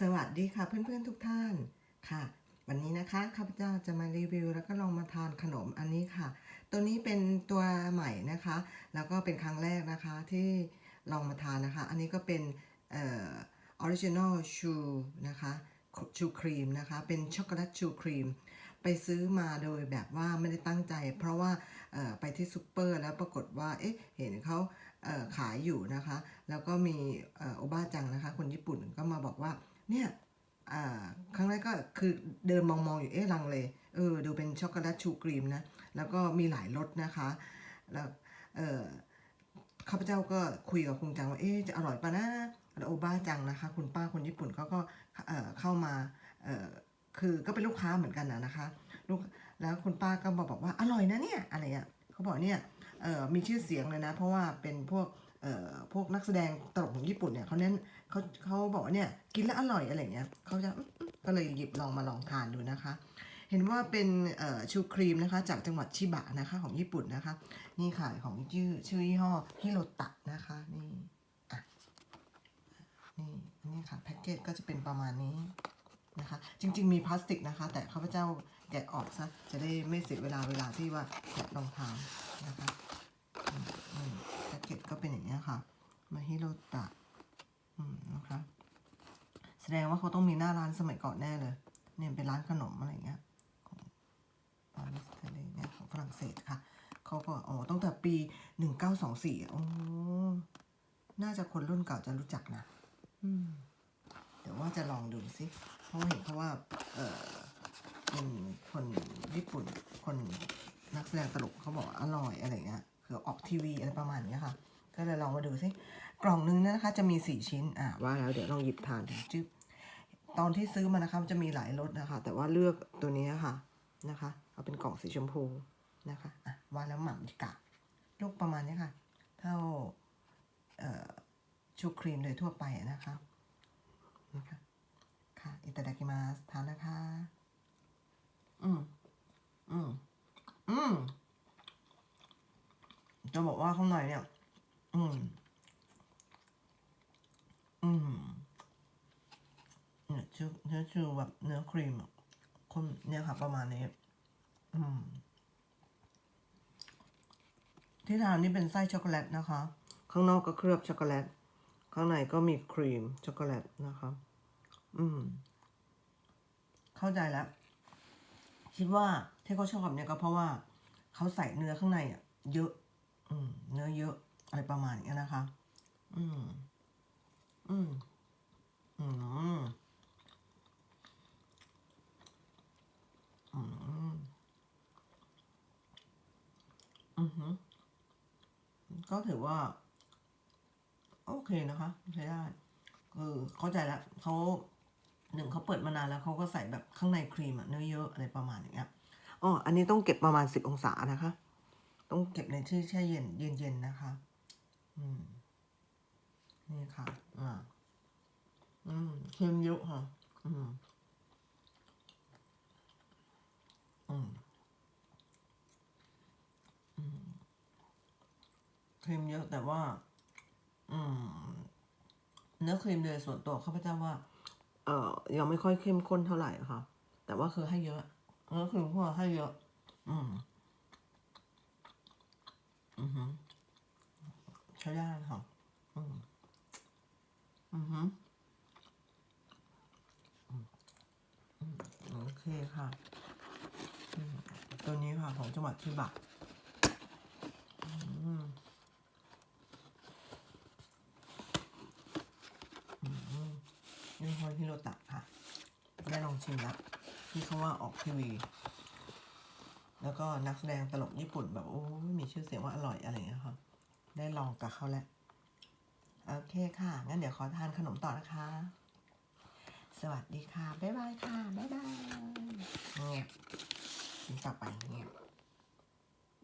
สวัสดีค่ะเพื่อนๆทุกท่านค่ะ วันนี้นะคะข้าพเจ้าจะมารีวิว แล้วก็ลองมาทานขนมอันนี้ค่ะ ตัวนี้เป็นตัวใหม่นะคะ แล้วก็เป็นครั้งแรกนะคะที่ลองมาทานนะคะ อันนี้ก็เป็นเอ่อออริจินอลชูนะคะชูครีมนะคะ เป็นช็อกโกแลตชูครีม ไปซื้อมาโดยแบบว่าไม่ได้ตั้งใจ เพราะว่าไปที่ซูเปอร์แล้วปรากฏว่าเอ๊ะเห็นเขาขายอยู่นะคะ แล้วก็มีเอ่อโอบ้าจังนะคะ คนญี่ปุ่นก็มาบอกว่า เนี่ยอ่าครั้งแรกก็คือเดินมองๆอยู่เอ๊ะลังเลเออดูเป็นช็อกโกแลตชูครีมนะแล้วก็มีหลายรสนะคะแล้วเออข้าพเจ้าก็คุยกับคุณจังว่าเอ๊ะจะอร่อยปะนะแล้วโอบ้าจังนะคะ คุณป้าคนญี่ปุ่นเขาก็เออเข้ามาเออคือก็เป็นลูกค้าเหมือนกันนะนะคะลูกแล้วคุณป้าก็บอกบอกว่าอร่อยนะเนี่ยอะไรอะเขาบอกเนี่ยเออมีชื่อเสียงเลยนะ เพราะว่าเป็นพวก พวกนักแสดงตลกของญี่ปุ่นเนี่ยเขาเน้นเขาเขาบอกว่าเนี่ยกินแล้วอร่อยอะไรเงี้ยเขาจะก็เลยหยิบลองมาลองทานดูนะคะ เห็นว่าเป็นชูครีมนะคะ จากจังหวัดชิบะนะคะของญี่ปุ่นนะคะ นี่ค่ะของชื่อชื่อยี่ห้อฮิโรตะนะคะนี่อะนี่นี่ค่ะแพ็กเกจก็จะเป็นประมาณนี้นะคะ จริง ๆ มีพลาสติกนะคะ แต่ข้าพเจ้าแกะออกซะจะได้ไม่เสียเวลาเวลาที่ว่าแกะลองทานนะคะ เกจก็เป็นอย่างนี้ค่ะ มาฮิโรตะอืมนะคะ แสดงว่าเขาต้องมีหน้าร้านสมัยก่อนแน่เลย เนี่ยเป็นร้านขนมอะไรอย่างเงี้ยปารีสทะเลเนี่ยของฝรั่งเศสค่ะ เขาก็อ๋อตั้งแต่ปี 1924โอ้น่าจะคนรุ่นเก่าจะรู้จักนะอืมเดี๋ยวว่าจะลองดูสิ เพราะเห็นเขาะว่า เออเป็นคนญี่ปุ่น คนนักแสดงตลกเขาบอกอร่อยอะไรเงี้ย คือออกทีวีอะไรประมาณเนี้ยค่ะ ก็เลยลองมาดูสิกล่องนึงนะคะ จะมีสี่ชิ้นอะว่าแล้วเดี๋ยวลองหยิบทานดูจึ๊บตอนที่ซื้อมานะคะมันจะมีหลายรสนะคะ แต่ว่าเลือกตัวนี้ค่ะนะคะ เอาเป็นกล่องสีชมพูนะคะอะวางแล้วหม่ำดีกะลูกประมาณนี้ค่ะ เท่าเอ่อชูครีมโดยทั่วไปอะนะคะนะคะค่ะอิตาดากิมาสทานนะคะ อืมอืมอืมจะ บอกว่าข้างในเนี่ย อืม อืมเนี่ยชื่อเนื้อชื่อแบบเนื้อครีมอะคนเนี่ยค่ะ ประมาณนี้ อืม ที่ทานนี่เป็นไส้ช็อกโกแลตนะคะ ข้างนอกก็เคลือบช็อกโกแลต ข้างในก็มีครีมช็อกโกแลตนะคะ อืม เข้าใจแล้ว คิดว่าที่เขาชอบแบบเนี้ยก็เพราะว่าเขาใส่เนื้อข้างในอะ เยอะ เนื้อเยอะอะไรประมาณนี้นะคะ อืม อืม อืม อืม อือหือก็ถือว่า โอเคนะคะ ใช้ได้คือเข้าใจแล้วเขาหนึ่งเขาเปิดมานานแล้วเขาก็ใส่แบบข้างในครีมอะเนื้อเยอะอะไรประมาณอย่างเงี้ยอ๋ออันนี้ต้องเก็บประมาณสิบองศานะคะ ต้องเก็บในที่แช่เย็นเย็นๆนะคะ อืม นี่ค่ะ อ่า อืมเค็มเยอะค่ะ อืม อืมอืมเค็มเยอะแต่ว่า อืม เนื้อครีมโดยส่วนตัวข้าพเจ้าว่า เอ่อยังไม่ค่อยเข้มข้นเท่าไหร่ค่ะ แต่ว่าคือให้เยอะเนื้อครีมพวกให้เยอะ อืม อือหือใช้ได้ค่ะอืมอือหืออืมอืมโอเคค่ะอืมตัวนี้ค่ะของจังหวัดชิบะอืมอืมนี่ฮอยฮิโรตะค่ะ ได้ลองชิมแล้วที่เขาว่าออกทีวี แล้วก็นักแสดงตลกญี่ปุ่นแบบโอ้มีชื่อเสียงว่าอร่อยอะไรเงี้ยค่ะได้ลองกับเขาแล้ว โอเคค่ะ งั้นเดี๋ยวขอทานขนมต่อนะคะ สวัสดีค่ะ บ๊ายบายค่ะ บ๊ายบายเงียบกินต่อไปเงียบ